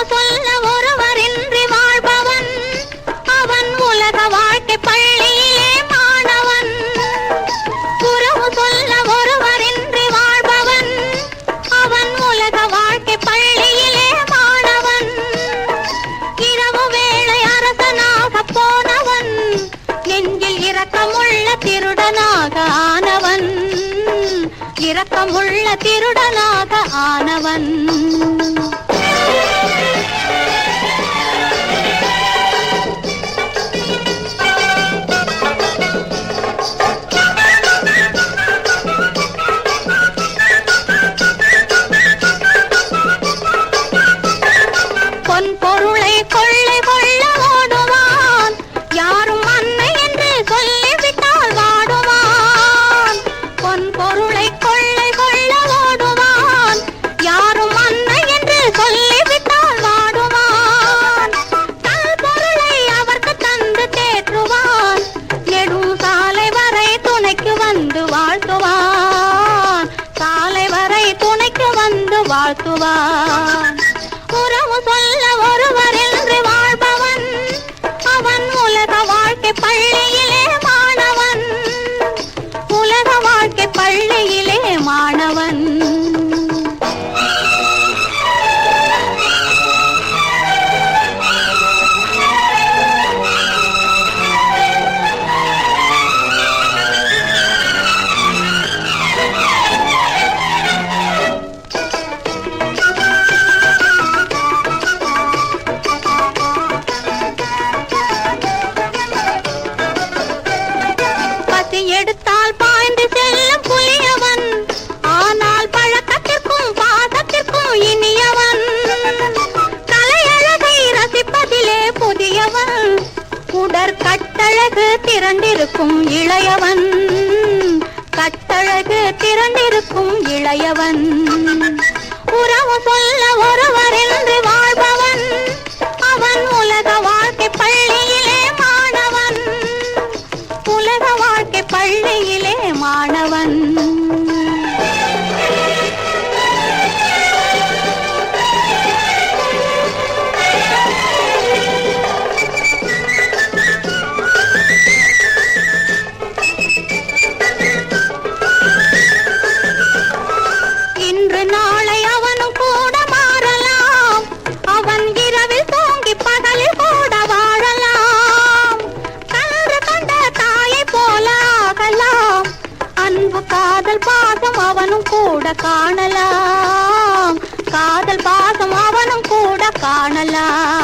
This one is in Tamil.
உறவு சொல்ல ஒருவரின்றி வாழ்பவன். அவன் உலக வாழ்க்கை பள்ளியிலே மாணவன். உறவு சொல்ல ஒருவரின்றி வாழ்பவன். அவன் உலக வாழ்க்கை பள்ளியிலே மாணவன். இரவு வேளை அரசனாக போனவன். நெஞ்சில் இரக்கமுள்ள திருடனாக ஆனவன். இரக்கமுள்ள திருடனாக ஆனவன். பொருளை கொள்ளை கொள்ள ஓடுவான் யாரும் அன்னை என்று சொல்லிவிட்டால் வாடுவான். பொன் பொருளை கொள்ளை கொள்ள ஓடுவான் யாரும் அன்னை என்று சொல்லிவிட்டால் வாடுவான். தன் பொருளை அவருக்கு தந்து தேற்றுவான். நெடும் சாலை வரை துணைக்கு வந்து வாழ்த்துவான். சாலை வரை துணைக்கு வந்து வாழ்த்துவான். உறவு சொல்ல கட்டழகு திரண்டிருக்கும் இளையவன். கட்டழகு திரண்டிருக்கும் இளையவன். பாசம் அவனும் கூட காணலாம். காதல் பாசம் அவனும் கூட காணலாம்.